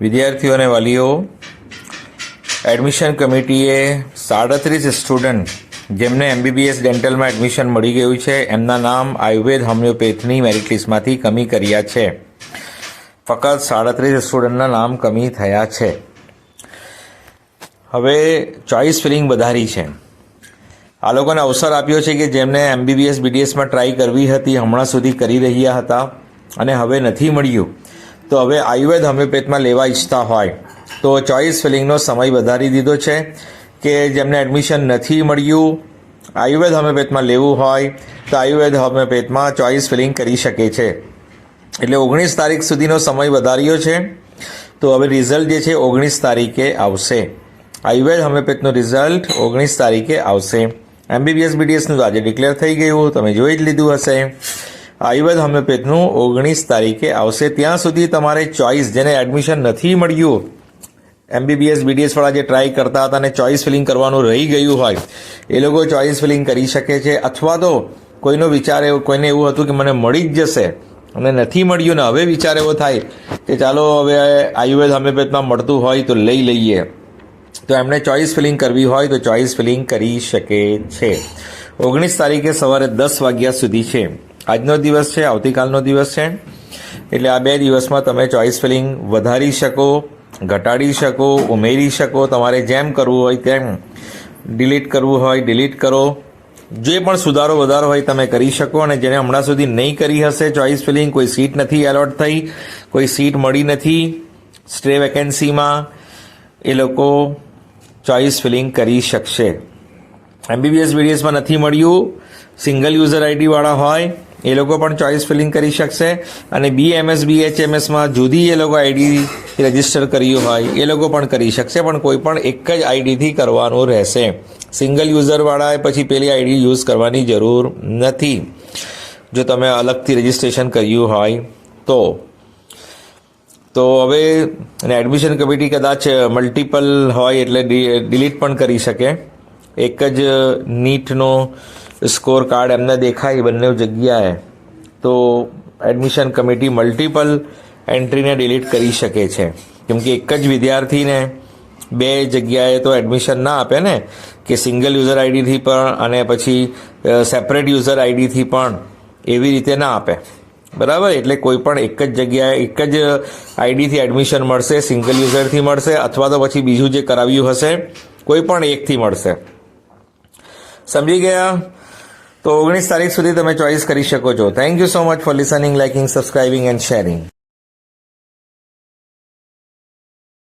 વિદ્યાર્થીઓ અને વાલીઓ એડમિશન કમિટીએ સાડત્રીસ સ્ટુડન્ટ જેમને એમબીબીએસ ડેન્ટલમાં એડમિશન મળી ગયું છે, એમના નામ આયુર્વેદ હોમિયોપેથની મેરિટ લિસ્ટમાંથી કમી કર્યા છે. ફક્ત સાડત્રીસ સ્ટુડન્ટના નામ કમી થયા છે. હવે ચોઇસ ફિલિંગ વધારી છે. આ લોકોને અવસર આપ્યો છે કે જેમને એમબીબીએસ બીડીએસમાં ટ્રાય કરવી હતી, હમણાં સુધી કરી રહ્યા હતા અને હવે નથી મળ્યું. તો હવે આયુર્વેદ હોમિયોપેથમાં લેવા ઈચ્છતા હોય. તો ચોઈસ ફિલિંગનો સમય વધારી દીધો છે કે જેમને એડમિશન નથી મળ્યું, આયુર્વેદ હોમિયોપેથમાં લેવું હોય, તો આયુર્વેદ હોમિયોપેથમાં ચોઈસ ફિલિંગ કરી શકે છે. એટલે ઓગણીસ તારીખ સુધીનો સમય વધાર્યો છે. તો હવે રિઝલ્ટ જે છે ઓગણીસ તારીખે આવશે. આયુર્વેદ હોમિયોપેથનું રિઝલ્ટ ઓગણીસ તારીખે આવશે. એમબીબીએસ બીડીએસનું આજે ડિક્લેર થઈ ગયું, તમે જોઈ જ લીધું હશે. આયુર્વેદ હોમિયોપેથનું ઓગણીસ તારીખે આવશે. ત્યાં સુધી તમારે ચોઇસ જેને એડમિશન નથી મળ્યું એમબીબીએસ બીડીએસ વાળા જે ટ્રાય કરતા હતા અને ચોઇસ ફિલિંગ કરવાનું રહી ગયું હોય, એ લોકો ચોઇસ ફિલિંગ કરી શકે છે. અથવા તો કોઈનો વિચાર એવો, કોઈને એવું હતું કે મને મળી જ જશે અને નથી મળ્યું ને હવે વિચાર એવો થાય કે ચાલો હવે આયુર્વેદ હોમિયોપેથમાં મળતું હોય તો લઈ લઈએ. તો એમણે ચોઇસ ફિલિંગ કરવી હોય તો ચોઇસ ફિલિંગ કરી શકે છે. ઓગણીસ તારીખે સવારે દસ વાગ્યા સુધી છે. આજનો દિવસ છે, આવતીકાલનો દિવસ છે. એટલે આ બે દિવસમાં તમે ચોઇસ ફિલિંગ વધારી શકો, ઘટાડી શકો, ઉમેરી શકો, તમારે જેમ કરવું હોય તેમ ડિલીટ કરવું હોય, ડિલીટ કરો. જે પણ સુધારો વધારો હોય તમે કરી શકો અને જેને હમણાં સુધી નહીં કરી હશે ચોઇસ ફિલિંગ, કોઈ સીટ નથી એલોટ થઈ, કોઈ સીટ મળી નથી સ્ટ્રે વેકેન્સીમાં એ લોકો ચોઇસ ફિલિંગ કરી શકશે. એમબીબીએસ બીડીએસમાં નથી મળ્યું, સિંગલ યુઝર આઈડીવાળા હોય એ લોકો પણ ચોઇસ ફિલિંગ કરી શકશે. અને બીએમએસ બીએચએમએસમાં જુદી એ લોકો આઈડી રજિસ્ટર કર્યું હોય, એ લોકો પણ કરી શકશે, પણ કોઈ પણ એક જ આઈડીથી કરવાનું રહેશે. સિંગલ યુઝરવાળાએ પછી પેલી આઈડી યુઝ કરવાની જરૂર નથી. જો તમે અલગથી રજીસ્ટ્રેશન કર્યું હોય તો. તો હવે એડમિશન કમિટી કદાચ મલ્ટિપલ હોય એટલે ડિલીટ પણ કરી શકે. એક જ નીટનો સ્કોર કાર્ડ એમને દેખાય, બંને જગ્યાએ. તો એડમિશન કમિટી મલ્ટિપલ એન્ટ્રીને ડિલીટ કરી શકે છે. કેમ કે એક જ વિદ્યાર્થીને બે જગ્યાએ તો એડમિશન ના આપે ને, કે સિંગલ યુઝર આઈડીથી પણ અને પછી સેપરેટ યુઝર આઈડીથી પણ એવી રીતે ના આપે. બરાબર? એટલે કોઈ પણ એક જ જગ્યાએ, એક જ આઈડીથી એડમિશન મળશે સિંગલ યુઝરથી મળશે, અથવા તો પછી બીજું જે કરાવ્યું હશે, કોઈ પણ એકથી મળશે. સમજી ગયા? તો ઓગણીસ તારીખ સુધી તમે ચોઇસ કરી શકો છો. Thank you so much for listening liking subscribing and sharing